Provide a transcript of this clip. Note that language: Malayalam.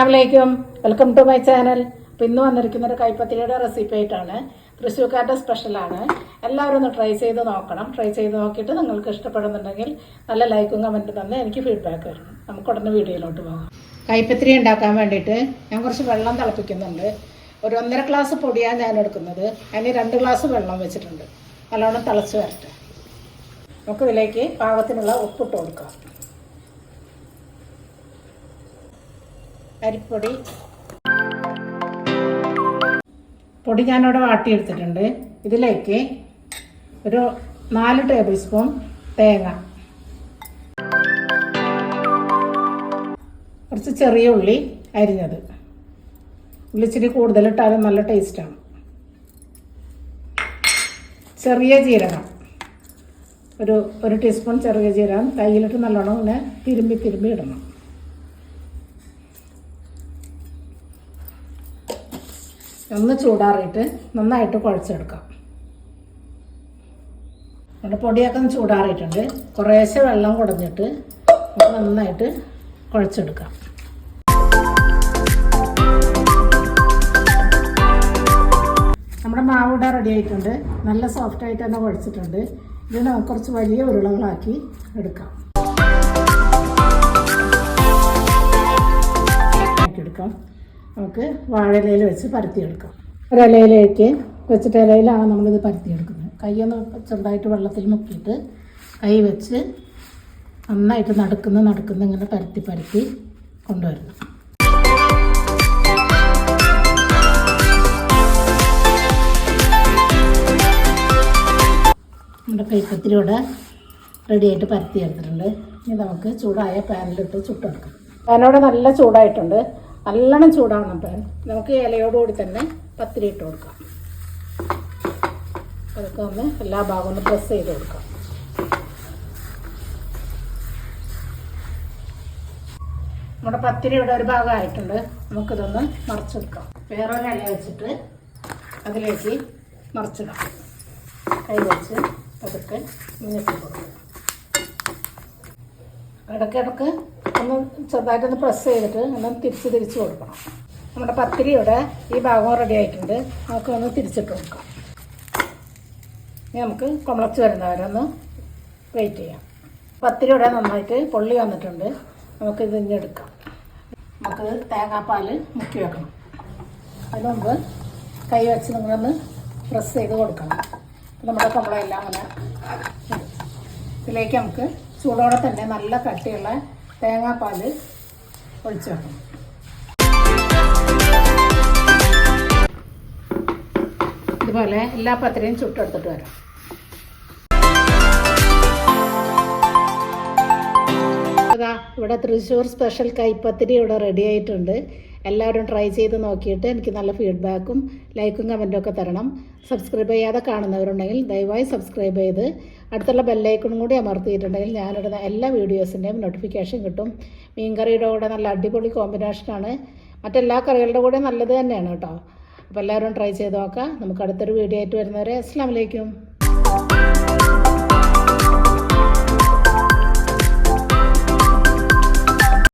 അസ്സാമലൈക്കും വെൽക്കം ടു മൈ ചാനൽ. അപ്പോൾ ഇന്ന് വന്നിരിക്കുന്ന ഒരു കൈപ്പത്തിരിയുടെ റെസിപ്പി ആയിട്ടാണ്. തൃശ്ശൂർക്കാരുടെ സ്പെഷ്യലാണ് എല്ലാവരും ഒന്ന് ട്രൈ ചെയ്ത് നോക്കണം. ട്രൈ ചെയ്ത് നോക്കിയിട്ട് നിങ്ങൾക്ക് ഇഷ്ടപ്പെടുന്നുണ്ടെങ്കിൽ നല്ല ലൈക്കും കമന്റും തന്നെ എനിക്ക് ഫീഡ്ബാക്ക് വരണം നമുക്ക് ഉടനെ വീഡിയോയിലോട്ട് പോകാം. കൈപ്പത്തിരി ഉണ്ടാക്കാൻ വേണ്ടിയിട്ട് ഞാൻ കുറച്ച് വെള്ളം തിളപ്പിക്കുന്നുണ്ട്. ഒരു ഒന്നര ഗ്ലാസ് പൊടിയാണ് ഞാൻ എടുക്കുന്നത്. അതിന് രണ്ട് ഗ്ലാസ് വെള്ളം വെച്ചിട്ടുണ്ട്. നല്ലോണം തിളച്ച് വരട്ടെ. നമുക്ക് ഇതിലേക്ക് പാകത്തിനുള്ള ഉപ്പിട്ട് കൊടുക്കാം. അരിപ്പൊടി. പൊടി ഞാനിവിടെ വാട്ടിയെടുത്തിട്ടുണ്ട്. ഇതിലേക്ക് ഒരു നാല് ടേബിൾ സ്പൂൺ തേങ്ങ. കുറച്ച് ചെറിയ ഉള്ളി അരിഞ്ഞത്. ഉള്ളി ഇച്ചിരി കൂടുതലിട്ടാലും നല്ല ടേസ്റ്റാണ്. ചെറിയ ജീരകം. ഒരു ഒരു ടീസ്പൂൺ ചെറിയ ജീരകം. കയ്യിലിട്ട് നല്ലോണം ഇങ്ങനെ തിരുമ്പി തിരുമ്പി ഇടണം. ഒന്ന് ചൂടാറിയിട്ട് നന്നായിട്ട് കുഴച്ചെടുക്കാം. നമ്മുടെ പൊടിയൊക്കെ ഒന്ന് ചൂടാറിയിട്ടുണ്ട്. കുറേശ്ശെ വെള്ളം കുടഞ്ഞിട്ട് നന്നായിട്ട് കുഴച്ചെടുക്കാം. നമ്മുടെ മാവ് ഇവിടെ റെഡി ആയിട്ടുണ്ട്. നല്ല സോഫ്റ്റ് ആയിട്ട് തന്നെ കുഴച്ചിട്ടുണ്ട്. ഇത് നമുക്ക് കുറച്ച് വലിയ ഉരുളകളാക്കി എടുക്കാം. എടുക്കാം നമുക്ക് വാഴയിലയിൽ വെച്ച് പരത്തിയെടുക്കാം. ഒരിലയിലേക്ക് വെച്ചിട്ട് ഇലയിലാണ് നമ്മളിത് പരത്തിയെടുക്കുന്നത്. കൈയൊന്ന് ചെറുതായിട്ട് വെള്ളത്തിൽ മുക്കിയിട്ട് കൈ വെച്ച് നന്നായിട്ട് നടക്കുന്ന നടക്കുന്ന ഇങ്ങനെ പരത്തി പരത്തി കൊണ്ടുവരണം. നമ്മുടെ കൈപ്പത്തിലൂടെ റെഡി റെഡിയായിട്ട് പരത്തി എടുത്തിട്ടുണ്ട് ഇനി നമുക്ക് ചൂടായ പാനിലിട്ട് ചുട്ടെടുക്കാം. പാനോടെ നല്ല ചൂടായിട്ടുണ്ട്. നല്ലോണം ചൂടാവണം നമുക്ക് ഇലയോടുകൂടി തന്നെ പത്തിരി ഇട്ട് കൊടുക്കാം. അതൊക്കെ ഒന്ന് എല്ലാ ഭാഗവും ഒന്ന് പ്രസ് ചെയ്ത് കൊടുക്കാം. നമ്മുടെ പത്തിരി ഇവിടെ ഒരു ഭാഗമായിട്ടുണ്ട് നമുക്കിതൊന്ന് മറിച്ചെടുക്കാം. വേറൊരു ഇല വെച്ചിട്ട് അതിലേക്ക് മറിച്ചിടാം. കൈ വെച്ച് പതുക്കെ ഞെട്ടി കൊടുക്കുക ഇടയ്ക്കിടയ്ക്ക് ഒന്ന് ചെറുതായിട്ടൊന്ന് പ്രസ് ചെയ്തിട്ട് ഒന്ന് തിരിച്ച് തിരിച്ച് കൊടുക്കണം. നമ്മുടെ പത്തിരിയുടെ ഈ ഭാഗം റെഡി ആയിട്ടുണ്ട്. നമുക്ക് ഒന്ന് തിരിച്ചിട്ട് കൊടുക്കാം. ഇനി നമുക്ക് കുമളച്ച് വരുന്നവരെ ഒന്ന് വെയിറ്റ് ചെയ്യാം. പത്തിരിയുടെ നന്നായിട്ട് പൊള്ളി വന്നിട്ടുണ്ട്. നമുക്ക് ഇത് ഇനി എടുക്കാം. നമുക്ക് തേങ്ങാപ്പാൽ മുക്കി വെക്കണം. അതിന് മുമ്പ് കൈ വെച്ച് നിങ്ങളൊന്ന് പ്രസ് ചെയ്ത് കൊടുക്കണം. നമ്മുടെ കുമ്പളമെല്ലാം അങ്ങനെ. ഇതിലേക്ക് നമുക്ക് ചൂടോടെ തന്നെ നല്ല കട്ടിയുള്ള തേങ്ങാപ്പാൽ ഒഴിച്ചു വെക്കണം. ഇതുപോലെ എല്ലാ പത്രയും ചുട്ടെടുത്തിട്ട് വരാം. അതാ ഇവിടെ തൃശ്ശൂർ സ്പെഷ്യൽ കൈപ്പത്തിരി ഇവിടെ റെഡി ആയിട്ടുണ്ട്. എല്ലാവരും ട്രൈ ചെയ്ത് നോക്കിയിട്ട് എനിക്ക് നല്ല ഫീഡ്ബാക്കും ലൈക്കും കമന്റും ഒക്കെ തരണം. സബ്സ്ക്രൈബ് ചെയ്യാതെ കാണുന്നവരുണ്ടെങ്കിൽ ദയവായി സബ്സ്ക്രൈബ് ചെയ്ത്. അടുത്തുള്ള ബെല്ലൈക്കണും കൂടി അമർത്തിയിട്ടുണ്ടെങ്കിൽ ഞാനിടുന്ന എല്ലാ വീഡിയോസിന്റെയും നോട്ടിഫിക്കേഷൻ കിട്ടും. മീൻകറിയുടെ കൂടെ നല്ല അടിപൊളി കോമ്പിനേഷനാണ് മറ്റെല്ലാ കറികളുടെ കൂടെ നല്ലത് തന്നെയാണ് കേട്ടോ. അപ്പോൾ എല്ലാവരും ട്രൈ ചെയ്ത് നോക്കാം. നമുക്ക് അടുത്തൊരു വീഡിയോ ആയിട്ട് വരുന്നവരെ അസ്സാം വലൈക്കും